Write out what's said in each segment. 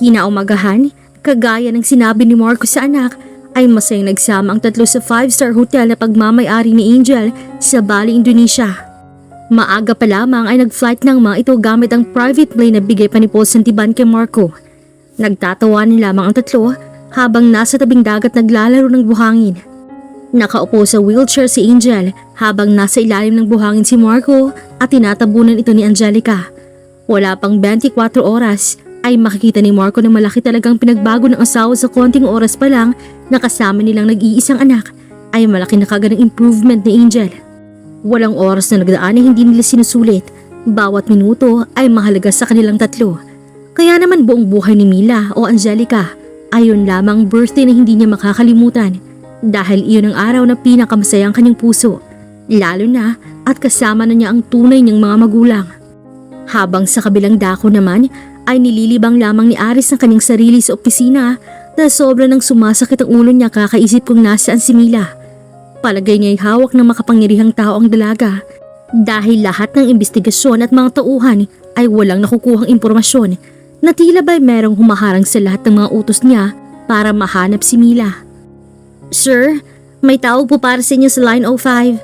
Kinaumagahan, kagaya ng sinabi ni Marco sa anak, ay masayang nagsama ang tatlo sa five-star hotel na pagmamayari ni Angel sa Bali, Indonesia. Maaga pa lamang ay nag-flight ng mga ito gamit ang private plane na bigay pa ni Paul Santiban kay Marco. Nagtatawanan lamang ang tatlo habang nasa tabing dagat naglalaro ng buhangin. Nakaupo sa wheelchair si Angel habang nasa ilalim ng buhangin si Marco at tinatabunan ito ni Angelica. Wala pang 24 oras ay makikita ni Marco na malaki talagang pinagbago ng asawa sa konting oras pa lang na kasama nilang nag-iisang anak ay malaki na kagad ang improvement ni Angel. Walang oras na nagdaan na hindi nila sinusulit. Bawat minuto ay mahalaga sa kanilang tatlo. Kaya naman buong buhay ni Mila o Angelica ayon lamang birthday na hindi niya makakalimutan dahil iyon ang araw na pinakamasaya ang kanyang puso. Lalo na at kasama na niya ang tunay niyang mga magulang. Habang sa kabilang dako naman ay nililibang lamang ni Aris ang kanyang sarili sa opisina dahil sobra nang sumasakit ang ulo niya kakaisip kung nasaan si Mila. Palagay niya hawak ng makapangyarihang tao ang dalaga dahil lahat ng investigasyon at mga tauhan ay walang nakukuhang impormasyon na tila ba'y merong humaharang sa lahat ng mga utos niya para mahanap si Mila. Sir, may tawag po para sa inyo sa line 05.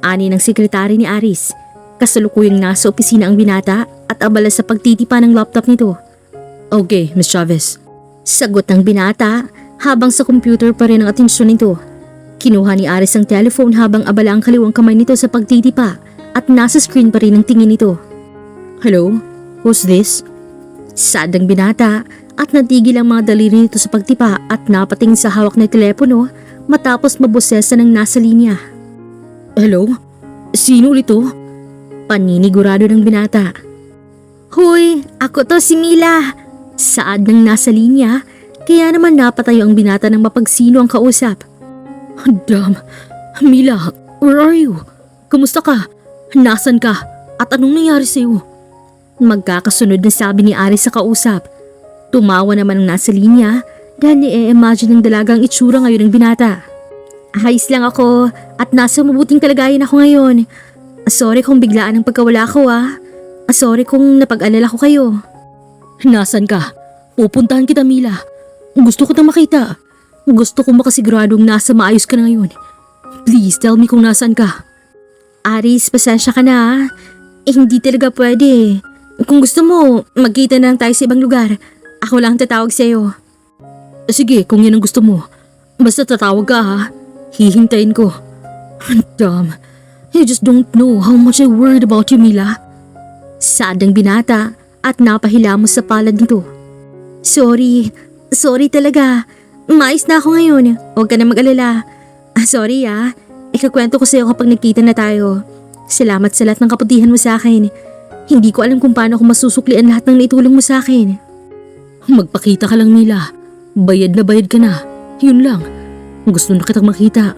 Ani ng sekretary ni Aris. Kasalukuyang nasa opisina ang binata at abala sa pagtitipa ng laptop nito. Okay, Miss Chavez. Sagot ng binata habang sa computer pa rin ang atensyon nito. Kinuha ni Aris ang telephone habang abala ang kaliwang kamay nito sa pagtitipa at nasa screen pa rin ang tingin nito. Hello? Who's this? Sad ang binata at natigil ang mga daliri nito sa pagtipa at napatingin sa hawak na telepono matapos mabosesa ng nasa linya. Hello? Sino ulit to? Paninigurado ng binata. Hoy, ako to si Mila. Saad ng nasa linya, kaya naman napatayo ang binata ng mapagsino ang kausap. Damn, Mila, where are you? Kumusta ka? Nasaan ka? At anong nangyari sa'yo? Magkakasunod na sabi ni Ari sa kausap. Tumawa naman ang nasa linya dahil ni-imagine ng dalaga ang itsura ngayon ng binata. Ayos lang ako at nasa mabuting kalagayan ako ngayon. Sorry kung biglaan ang pagkawala ko ah. Sorry kung napag-alala ko kayo. Nasaan ka? Pupuntahan kita Mila. Gusto ko tang makita. Gusto ko makasiguradong nasa maayos ka na ngayon. Please tell me kung nasaan ka. Aris, pasensya ka na ah. Eh, hindi talaga pwede. Kung gusto mo, magkita na lang tayo sa ibang lugar. Ako lang ang tatawag sa'yo. Sige, kung yan ang gusto mo. Basta tatawag ka ha. Hihintayin ko. Damn. I just don't know how much I worried about you, Mila. Sad ang binata at napahilamos sa palad nito. Sorry. Sorry talaga. Mais na ako ngayon. Huwag ka na mag-alala. Ah, sorry ah. Ikakwento ko sa'yo kapag nagkita na tayo. Salamat sa lahat ng kaputihan mo sa akin. Hindi ko alam kung paano ko masusuklian lahat ng naitulong mo sa akin. Magpakita ka lang, Mila. Bayad na bayad ka na. Yun lang. Gusto na kitang makita.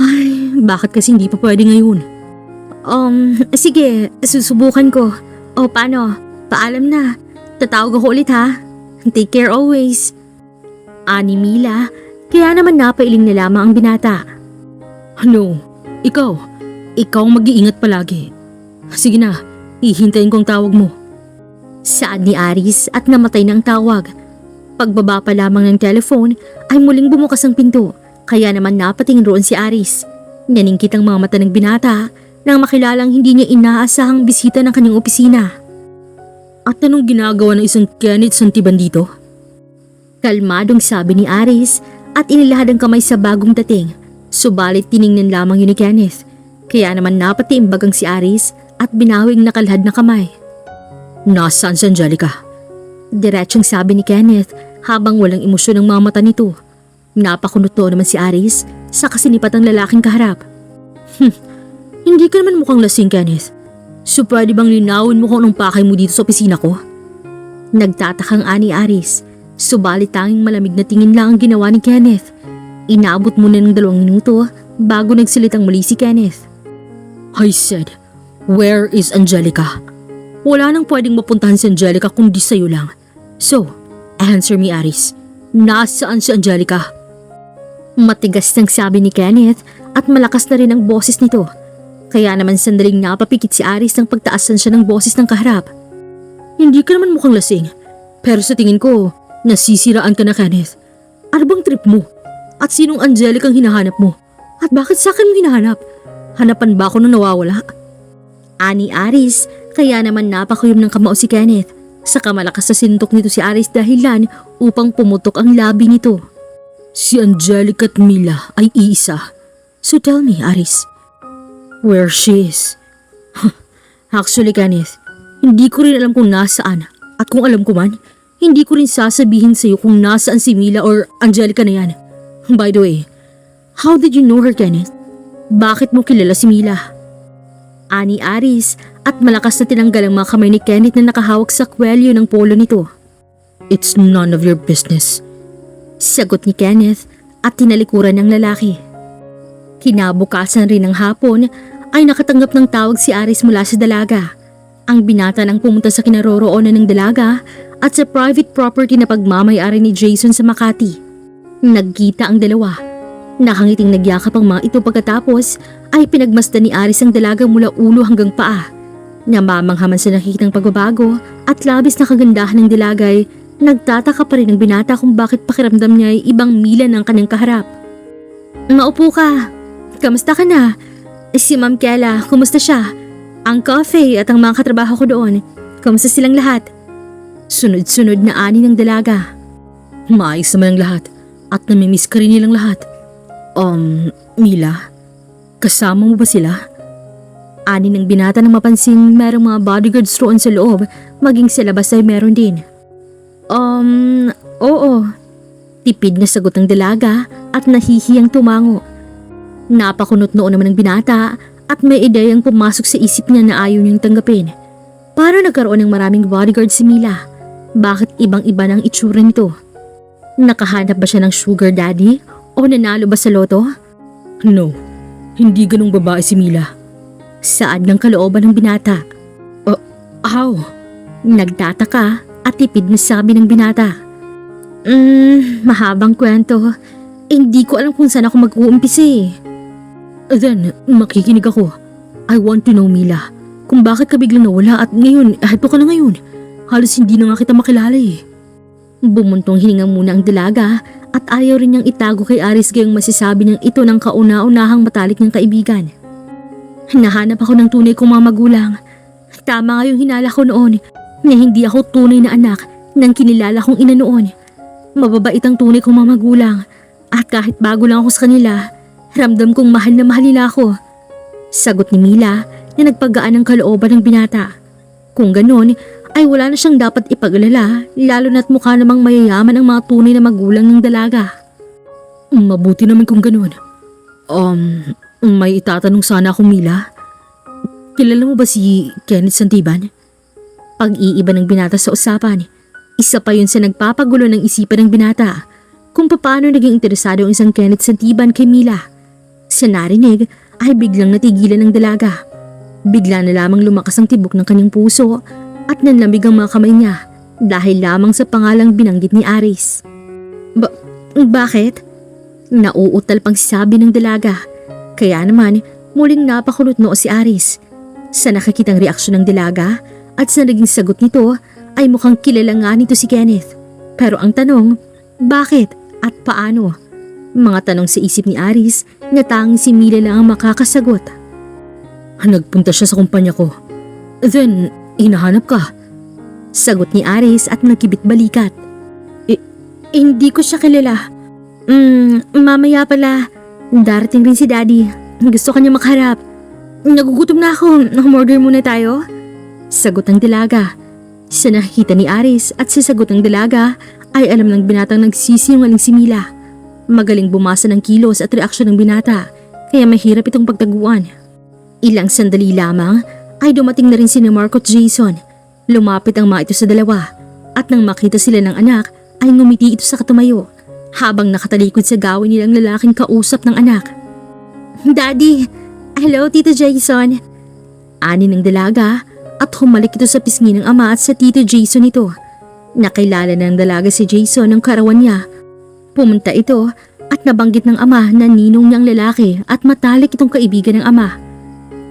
Ay, bakit kasi hindi pa pwede ngayon? Um, sige, susubukan ko. O paano? Paalam na. Tatawag ako ulit ha. Take care always. Ani Mila, kaya naman napailing na lamang ang binata. No, ikaw. Ikaw ang mag-iingat palagi. Sige na, hihintayin ko ang tawag mo. Saad ni Aris at namatay na ang tawag. Pagbaba pa lamang ng telephone ay muling bumukas ang pinto kaya naman napatingin roon si Aris. Naningkit ang mga mata ng binata nang makilalang hindi niya inaasahang bisita ng kanyang opisina. At anong ginagawa ng isang Kenneth Santiban dito? Kalmadong sabi ni Aris at inilahad ang kamay sa bagong dating. Subalit tiningnan lamang yun ni Kenneth. Kaya naman napatiimbagang si Aris at binawing nakalhad na kamay. Nasaan si Angelica? Diretsong sabi ni Kenneth habang walang emosyon ang mga mata nito. Napakunot naman si Aris sa kasinipat ng lalaking kaharap. Hmm, hindi ka naman mukhang lasing, Kenneth. So pwede bang linawin mo kung anong pakay mo dito sa opisina ko? Nagtatakang ani Aris, subalit tanging malamig na tingin lang ang ginawa ni Kenneth. Inabot muna ng dalawang minuto bago nagsalitang muli si Kenneth. I said, where is Angelica? Wala nang pwedeng mapuntahan si Angelica kundi sa'yo lang. So, answer me Aris, nasaan si Angelica? Matigas ng sabi ni Kenneth at malakas na rin ang boses nito. Kaya naman sandaling napapikit si Aris ng pagtaasan siya ng boses ng kaharap. Hindi ka naman mukhang lasing. Pero sa tingin ko, Nasisiraan ka na, Kenneth. Ano bang trip mo? At sinong Angelic ang hinahanap mo? At bakit sa akin mo hinahanap? Hanapan ba ako nung nawawala? Ani Aris, kaya naman napakuyom ng kamao si Kenneth. Saka malakas sa sintok nito si Aris dahilan upang pumutok ang labi nito. Si Angelic at Mila ay iisa. So tell me, Aris, where she is? Actually, Kenneth, hindi ko rin alam kung nasaan. At kung alam ko man, hindi ko rin sasabihin sa'yo kung nasaan si Mila or Angelica na yan. By the way, how did you know her, Kenneth? Bakit mo kilala si Mila? Ani Aris at malakas na tinanggal ang mga kamay ni Kenneth na nakahawak sa kwelyo ng polo nito. It's none of your business. Sagot ni Kenneth at tinalikuran ng lalaki. Kinabukasan rin ng hapon ay nakatanggap ng tawag si Aris mula sa dalaga. Ang binata nang pumunta sa kinaroroonan ng dalaga at sa private property na pagmamayari ni Jason sa Makati. Nagkita ang dalawa. Nakangiting nagyakap ang mga ito pagkatapos ay pinagmasdan ni Aris ang dalaga mula ulo hanggang paa. Namamanghaman sa nakikitang pagbabago at labis na kagandahan ng dalagay, nagtataka pa rin ang binata kung bakit pakiramdam niya ay ibang mila ng kanyang kaharap. Maupo ka. Kamusta ka na? Si Ma'am Kela, kumusta siya? Ang coffee at ang mga katrabaho ko doon, kumusta silang lahat? Sunod-sunod na ani ng dalaga. Maayos naman ang lahat at namimiss ka rin nilang lahat. Um, Mila, kasama mo ba sila? Ani ng binata nang mapansin merong mga bodyguards roon sa loob, maging sa labas ay meron din. Um, oo. Tipid na sagot ng dalaga at nahihiyang tumango. Napakunot noon naman ng binata at may ideyang pumasok sa isip niya na ayaw niyang tanggapin. Para nagkaroon ng maraming bodyguard si Mila? Bakit ibang-iba ng itsura nito? Nakahanap ba siya ng sugar daddy? O nanalo ba sa loto? No, hindi ganong babae si Mila. Saad ng kalooban ng binata. Oh, how? Nagtataka at tipid na sabi ng binata. Hmm, mahabang kwento. Hindi ko alam kung saan ako mag-uumpisa eh. Then, makikinig ako. I want to know, Mila, kung bakit ka biglang nawala at ngayon, heto ka na ngayon. Halos hindi na nga kita makilala eh. Bumuntong hininga muna ang dalaga at ayaw rin niyang itago kay Aris gayong masasabi niyang ito ng kauna-unahang matalik ng kaibigan. Nahanap ako ng tunay kong mga magulang. Tama nga yung hinala ko noon na hindi ako tunay na anak ng kinilala kong ina noon. Mababait ang tunay kong mga magulang at kahit bago lang ako sa kanila, ramdam kong mahal na mahal nila ako. Sagot ni Mila na nagpagaan ng kalooban ng binata. Kung ganon, ay wala na siyang dapat ipagalala lalo na't mukha namang mayayaman ang mga tunay na magulang ng dalaga. Mabuti naman kung ganon. Um, may itatanong sana akong Mila. Kilala mo ba si Kenneth Santiban? Pag-iiba ng binata sa usapan, isa pa yun sa nagpapagulo ng isipan ng binata kung paano naging interesado ang isang Kenneth Santiban kay Mila. Sa narinig ay biglang natigilan ng dalaga. Bigla na lamang lumakas ang tibok ng kanyang puso at nanlamig ang mga kamay niya dahil lamang sa pangalang binanggit ni Aris. Ba- bakit? Nauutal pang sabi ng dalaga. Kaya naman, muling napakulot noo si Aris. Sa nakakitang reaksyon ng dalaga at sa naging sagot nito ay mukhang kilala nga nito si Kenneth. Pero ang tanong, bakit at paano? Mga tanong sa isip ni Aris na tanging si Mila lang ang makakasagot. Nagpunta siya sa kumpanya ko. Then, hinahanap ka. Sagot ni Aris at nagkibit balikat. Eh, hindi ko siya kilala. Hmm, mamaya pala. Darating rin si Daddy. Gusto kanya makaharap. Nagugutom na ako. Umorder muna tayo. Sagot ng dalaga. Sa nakikita ni Aris at sa sagot ng dalaga ay alam ng binatang nagsisinungaling si Mila. Magaling bumasa ng kilos at reaksyon ng binata kaya mahirap itong pagtaguan. Ilang sandali lamang ay dumating na rin si Marco at Jason. Lumapit ang mga ito sa dalawa at nang makita sila ng anak ay ngumiti ito sa katumayo habang nakatalikod sa gawin nilang lalaking kausap ng anak. Daddy! Hello, Tito Jason! Ani ng dalaga at humalik ito sa pisngi ng ama at sa Tito Jason ito. Nakilala ng dalaga si Jason ng karawan niya. Pumunta ito at nabanggit ng ama na ninong niyang lalaki at matalik itong kaibigan ng ama.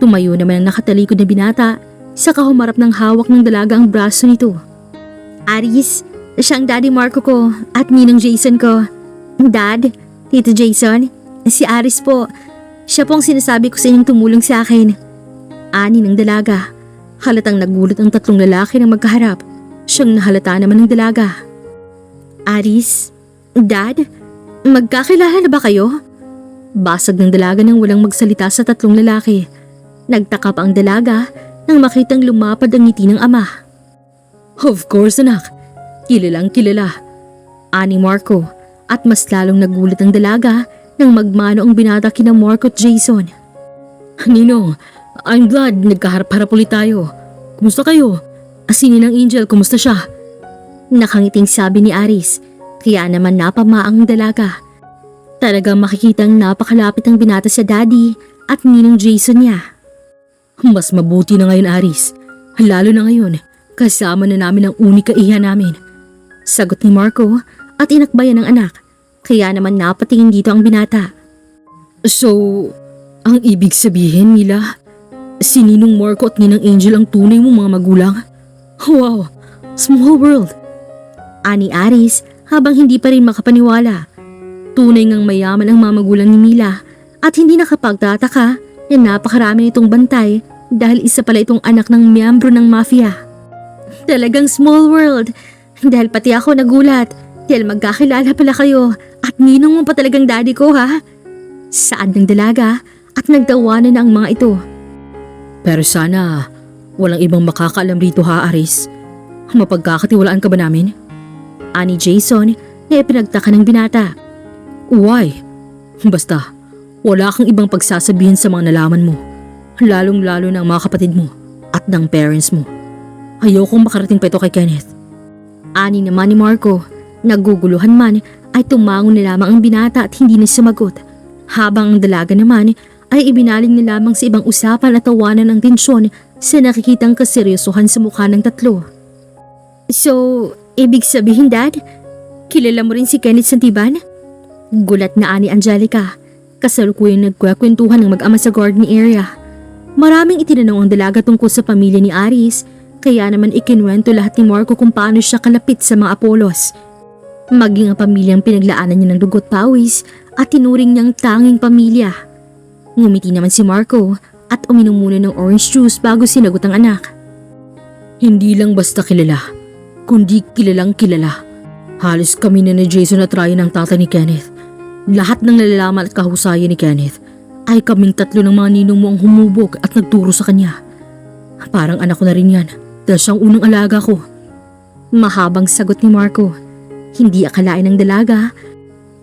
Tumayo naman ang nakatalikod na binata sa kahumarap ng hawak ng dalaga ang braso nito. Aris, Siya ang Daddy Marco ko at Ninong Jason ko. Dad, Tito Jason, si Aris po. Siya po ang sinasabi ko sa inyong tumulong sa akin. Ani ng dalaga. Halatang nagulat ang tatlong lalaki na magkaharap. Siyang nahalata naman ng dalaga. Aris, Dad, magkakilala na ba kayo? Basag ng dalaga nang walang magsalita sa tatlong lalaki. Nagtaka pa ang dalaga nang makitang lumapad ang ngiti ng ama. Of course anak, kilalang kilala. Ani Marco at mas lalong nagulat ang dalaga nang magmano ang binata kina Marco at Jason. Ninong, I'm glad nagkaharap-harap ulit tayo. Kumusta kayo? Asinin ng Angel, kumusta siya? Nakangiting sabi ni Aris, kaya naman napamaang dalaga. Talagang makikitang napakalapit ang binata sa daddy at ninong Jason niya. Mas mabuti na ngayon Aris, lalo na ngayon, kasama na namin ang unika iha namin. Sagot ni Marco at inakbayan ng anak, kaya naman napatingin dito ang binata. So, ang ibig sabihin nila, si Ninong Marco at Ninang Angel ang tunay mong mga magulang? Wow, small world. Ani Aris habang hindi pa rin makapaniwala. Tunay ngang mayaman ang mga magulang ni Mila at hindi nakapagtataka na napakarami nitong bantay dahil isa pala itong anak ng miyembro ng mafia. Talagang small world dahil pati ako nagulat dahil magkakilala pala kayo at ninong mo pa talagang daddy ko ha. Saad ng dalaga at nagtawanan na ang mga ito. Pero sana walang ibang makakaalam rito ha Aris. Mapagkakatiwalaan ka ba namin? Ani Jason na ipinagtaka ng binata. Why? Basta, wala kang ibang pagsasabihin sa mga nalaman mo. Lalong-lalo ng mga kapatid mo at ng parents mo. Ayokong makarating pa ito kay Kenneth. Ani naman ni Marco, naguguluhan man ay tumango na lamang ang binata at hindi na sumagot. Habang ang dalaga naman ay ibinaling na lamang sa ibang usapan at tawanan ng tensyon sa nakikitang kaseryosohan sa mukha ng tatlo. So, ibig sabihin dad, kilala mo rin si Kenneth Santiban? Gulat na ani Angelica. Kasalukuyang nagkwekwentuhan ng mag-ama sa garden area. Maraming itinanong ang dalaga tungkol sa pamilya ni Aris, kaya naman ikinwento lahat ni Marco kung paano siya kalapit sa mga Apolos. Maging ang pamilyang pinaglaanan niya ng dugot pawis at tinuring niyang tanging pamilya. Ngumiti naman si Marco at uminom muna ng orange juice bago sinagot ang anak. Hindi lang basta kilala, kundi kilalang kilala. Halos kami na ni Jason at Ryan ang tatay ni Kenneth. Lahat ng nalalaman at kahusayan ni Kenneth ay kaming tatlo ng mga ninong mo ang humubog at nagturo sa kanya. Parang anak ko na rin yan dahil siyang unang alaga ko. Mahabang sagot ni Marco. Hindi akalain ng dalaga.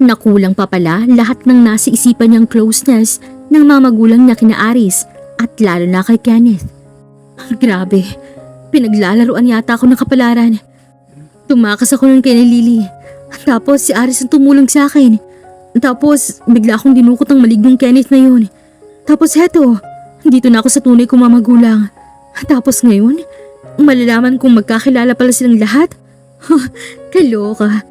Nakulang pa pala lahat ng nasa isipan niyang closeness ng mga magulang niya kina Aris at lalo na kay Kenneth. Grabe, pinaglalaruan yata ako ng kapalaran. Tumakas ako nun kay Lily. Tapos si Aris ang tumulong sa akin. Tapos bigla akong dinukot ng malignong Kenneth na yun. Tapos heto, dito na ako sa tunay kong mga magulang. Tapos ngayon, malalaman kong magkakilala pala silang lahat? Kaloka.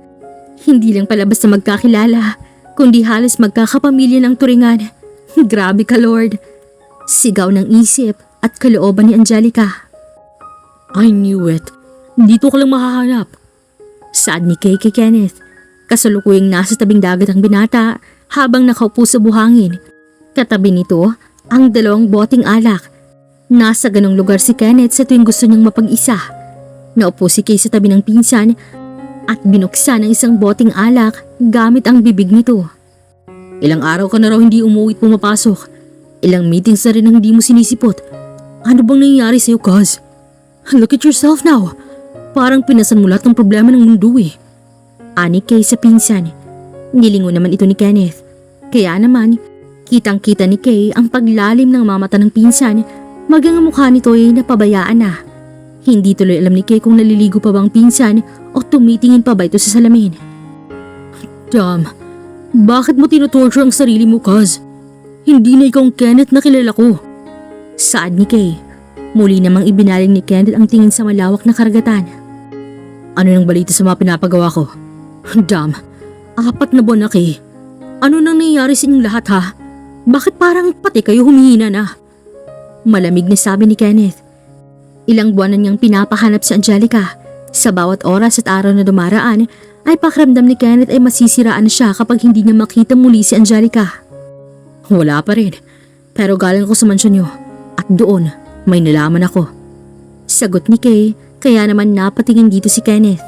Hindi lang pala basta magkakilala, kundi halos magkakapamilya ng turingan. Grabe ka, Lord. Sigaw ng isip at kalooban ni Angelica. I knew it. Dito ka lang mahahanap. Saad ni Kay kay Kenneth. Kasalukuyang nasa tabing dagat ang binata habang nakaupo sa buhangin. Katabi nito ang dalawang boting alak. Nasa ganong lugar si Kenneth sa tuwing gusto niyang mapag-isa. Naupo si Kay sa tabi ng pinsan at binuksan ang isang boting alak gamit ang bibig nito. Ilang araw ka na raw hindi umuwi at pumapasok. Ilang meetings na rin ang hindi mo sinisipot. Ano bang nangyayari sa'yo, Cuz? Look at yourself now. Parang pinasan mo lahat ng problema ng mundo eh. Ani Kay sa pinsan. Nilingo naman ito ni Kenneth. Kaya naman, kitang-kita ni Kay ang paglalim ng mamata ng pinsan, magang ang mukha nito ay napabayaan na. Hindi tuloy alam ni Kay kung naliligo pa bang pinsan o tumitingin pa ba ito sa salamin. Dam, bakit mo tinutorture ang sarili mo, Cuz? Hindi na ikaw ang Kenneth na kilala ko. Saad ni Kay. Muli namang ibinaling ni Kenneth ang tingin sa malawak na karagatan. Ano nang balita sa mga pinapagawa ko? Dam, apat na buwan na Kay. Ano nang nangyayari sa inyong lahat ha? Bakit parang pati kayo humihina na? Malamig na sabi ni Kenneth. Ilang buwan na niyang pinapahanap si Angelica. Sa bawat oras at araw na dumaraan, ay pakiramdam ni Kenneth ay masisiraan siya kapag hindi niya makita muli si Angelica. Wala pa rin. Pero galing ko sa mansyon niyo. At doon, may nalaman ako. Sagot ni Kay, kaya naman napatingin dito si Kenneth.